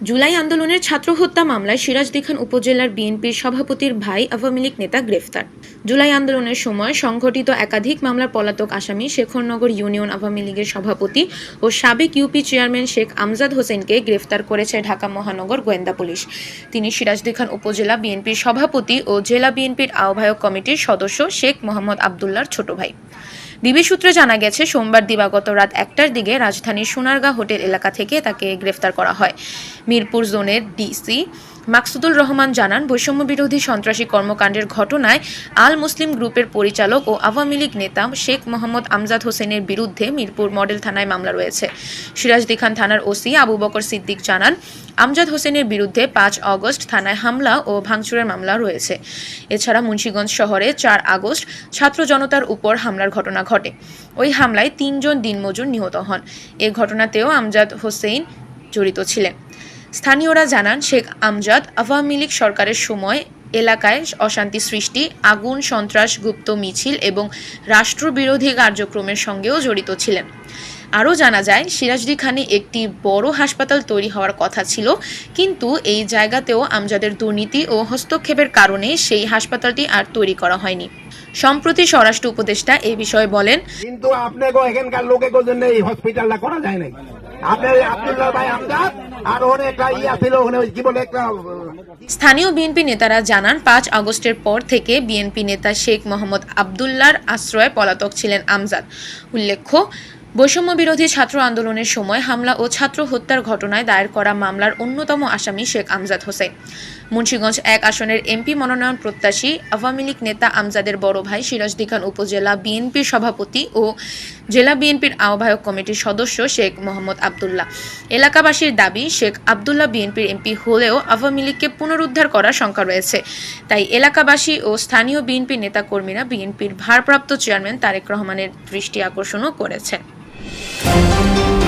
জুলাই আন্দোলনের ছাত্র হত্যা মামলায় সিরাজদিখান উপজেলার বিএনপির সভাপতির ভাই আওয়ামী লীগ নেতা গ্রেফতার। জুলাই আন্দোলনের সময় সংঘটিত একাধিক মামলার পলাতক আসামি শেখরনগর ইউনিয়ন আওয়ামী লীগের সভাপতি ও সাবেক ইউপি চেয়ারম্যান শেখ আমজাদ হোসেনকে গ্রেফতার করেছে ঢাকা মহানগর গোয়েন্দা পুলিশ। তিনি সিরাজদিখান উপজেলা বিএনপির সভাপতি ও জেলা বিএনপির আহ্বায়ক কমিটির সদস্য শেখ মোহাম্মদ আবদুল্লার ছোট ভাই। ডিবি সূত্রে জানা গেছে, সোমবার দিবাগত রাত একটার দিকে রাজধানীর সোনারগাঁ হোটেল এলাকা থেকে তাকে গ্রেফতার করা হয়। মিরপুর জোনের ডিসি মাকসুদুল রহমান জানান, বৈষম্য বিরোধী সন্ত্রাসী কর্মকাণ্ডের ঘটনায় আল মুসলিম গ্রুপের পরিচালক ও আওয়ামী লীগ নেতা শেখ মোহাম্মদ আমজাদ হোসেনের বিরুদ্ধে মিরপুর মডেল থানায় মামলা রয়েছে। সিরাজদি খান থানার ওসি আবু বকর সিদ্দিক জানান, আমজাদ হোসেনের বিরুদ্ধে পাঁচ আগস্ট থানায় হামলা ও ভাঙচুরের মামলা রয়েছে। এছাড়া মুন্সীগঞ্জ শহরে চার আগস্ট ছাত্র জনতার উপর হামলার ঘটনা ঘটে। ওই হামলায় তিনজন দিনমজুর নিহত হন। এ ঘটনাতেও আমজাদ হোসেন জড়িত ছিলেন। স্থানীয়রা জানান, শেখ আমজাদ আওয়ামী লীগ সরকারের সময় এলাকায় অশান্তি সৃষ্টি, আগুন, সন্ত্রাস, গুপ্ত মিছিল এবং রাষ্ট্রবিরোধী কার্যক্রমের সঙ্গেও জড়িত ছিলেন। আরও জানা যায় সিরাজদি খানে একটি বড় হাসপাতাল তৈরি হওয়ার কথা ছিল, কিন্তু এই জায়গাতেও আমজাদের দুর্নীতি ও হস্তক্ষেপের কারণে সেই হাসপাতালটি আর তৈরি করা হয়নি। সম্প্রতি স্বরাষ্ট্র উপদেষ্টা এ বিষয়ে বলেন, কিন্তু আপনাকে এখানকার লোকের জন্য এই হসপিটালটা করা যায় নাই। আপনার আব্দুল্লাহ ভাই আমজাদ স্থানীয় বিএনপি নেতারা জানান, পাঁচ আগস্টের পর থেকে বিএনপি নেতা শেখ মোহাম্মদ আবদুল্লার আশ্রয়ে পলাতক ছিলেন আমজাদ। উল্লেখ্য বৈষম্য বিরোধী ছাত্র আন্দোলনের সময় হামলা ও ছাত্র হত্যার ঘটনায় দায়ের করা মামলার অন্যতম আসামি শেখ আমজাদ হোসেন। মুন্সীগঞ্জ এক আসনের এমপি মনোনয়ন প্রত্যাশী আওয়ামী লীগ নেতা আমজাদের বড় ভাই সিরাজদিখান উপজেলা বিএনপির সভাপতি ও জেলা বিএনপির আহ্বায়ক কমিটির সদস্য শেখ মোহাম্মদ আবদুল্লাহ। এলাকাবাসীর দাবি, শেখ আবদুল্লাহ বিএনপির এমপি হলেও আওয়ামী লীগকে পুনরুদ্ধার করার শঙ্কা রয়েছে। তাই এলাকাবাসী ও স্থানীয় বিএনপি নেতাকর্মীরা বিএনপির ভারপ্রাপ্ত চেয়ারম্যান তারেক রহমানের দৃষ্টি আকর্ষণও Thank you.